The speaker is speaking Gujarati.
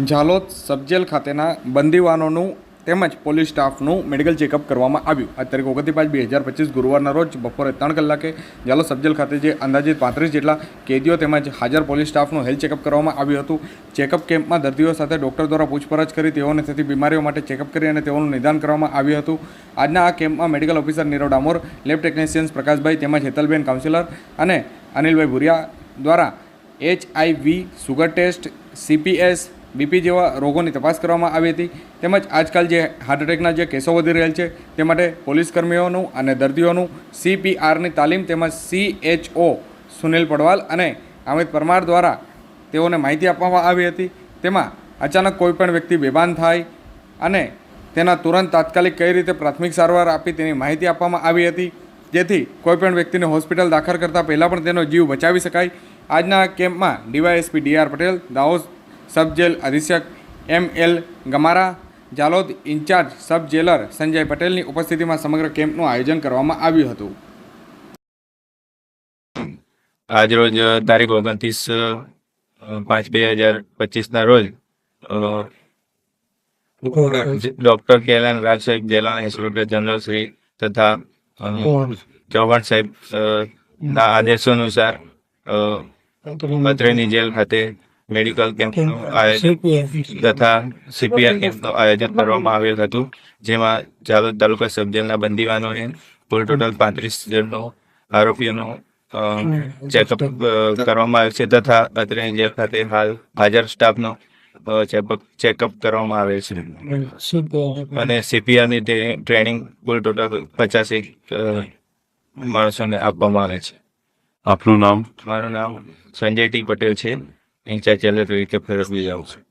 ઝાલોદ સબજેલ ખાતેના બંદીવાનોનું તેમજ પોલીસ સ્ટાફનું મેડિકલ ચેકઅપ કરવામાં આવ્યું. આ તારીખ ઓગણત્રીસ પાંચ બે હજાર પચીસ ગુરુવારના રોજ બપોરે ત્રણ કલાકે ઝાલોદ સબજેલ ખાતે જે અંદાજિત પાંત્રીસ જેટલા કેદીઓ તેમજ હાજર પોલીસ સ્ટાફનું હેલ્થ ચેકઅપ કરવામાં આવ્યું હતું. ચેકઅપ કેમ્પમાં દર્દીઓ સાથે ડૉક્ટર દ્વારા પૂછપરછ કરી, તેઓને થતી બીમારીઓ માટે ચેકઅપ કરી અને તેઓનું નિદાન કરવામાં આવ્યું હતું. આજના આ કેમ્પમાં medical officer Nirav Damor, lab technicians Prakashbhai તેમજ હેતલબેન કાઉન્સિલર અને અનિલભાઈ ભુરિયા દ્વારા HIV, sugar test, CPS BP જેવા રોગોની તપાસ કરવામાં આવી હતી. તેમજ આજકાલ જે હાર્ટ એટેકના જે કેસો વધી રહેલ છે, તે માટે પોલીસ કર્મીઓનું અને દર્દીઓનું સીપીઆરની તાલીમ તેમજ સીએચઓ સુનિલ પડવાલ અને અમિત પરમાર દ્વારા તેઓને માહિતી આપવામાં આવી હતી. તેમાં અચાનક કોઈપણ વ્યક્તિ બેભાન થાય અને તેના તુરંત તાત્કાલિક કઈ રીતે પ્રાથમિક સારવાર આપી તેની માહિતી આપવામાં આવી હતી. જેથી કોઈપણ વ્યક્તિને હોસ્પિટલ દાખલ કરતાં પહેલાં પણ તેનો જીવ બચાવી શકાય. આજના કેમ્પમાં DYSP DR Patel, Dahod sub jail અધિક્ષક M L Gamara Jhalod incharge sub jailer Sanjay પટેલની ઉપસ્થિતિમાં સમગ્ર કેમ્પનું આયોજન કરવામાં આવ્યું હતું. આજરોજ તારીખ ઓગણત્રીસ પાંચ બે હજાર પચીસના રોજ ડોક્ટર કેલાન રાજ સાહેબ જેલાન ઇન્સ્પેક્ટર જનરલ શ્રી તથા ચૌહાણ સાહેબ ના આદેશો અનુસાર અત્રેની જેલ ખાતે મેડિકલ કેમ્પનું આયોજન તથા સીપીઆર કેમ્પનું આયોજન કરવામાં આવ્યું હતું જેમાં જાલોદ તાલુકા સબજેલના બંદીવાનોને કુલ ટોટલ પાંત્રીસ જણનો આરોપીઓનો ચેકઅપ કરવામાં આવ્યું છે તથા અત્રે જેલ ખાતે હાલ હાજર સ્ટાફનો ચેકઅપ ચેકઅપ કરવામાં આવે છે. અને સીપીઆરની ટ્રેનિંગ કુલ ટોટલ પચાસેક માણસોને આપવામાં આવે છે. આપનું નામ? મારું નામ સંજય ટી પટેલ છે. ઇન્ચાર્જ જેલર રીતે ફેરવી છું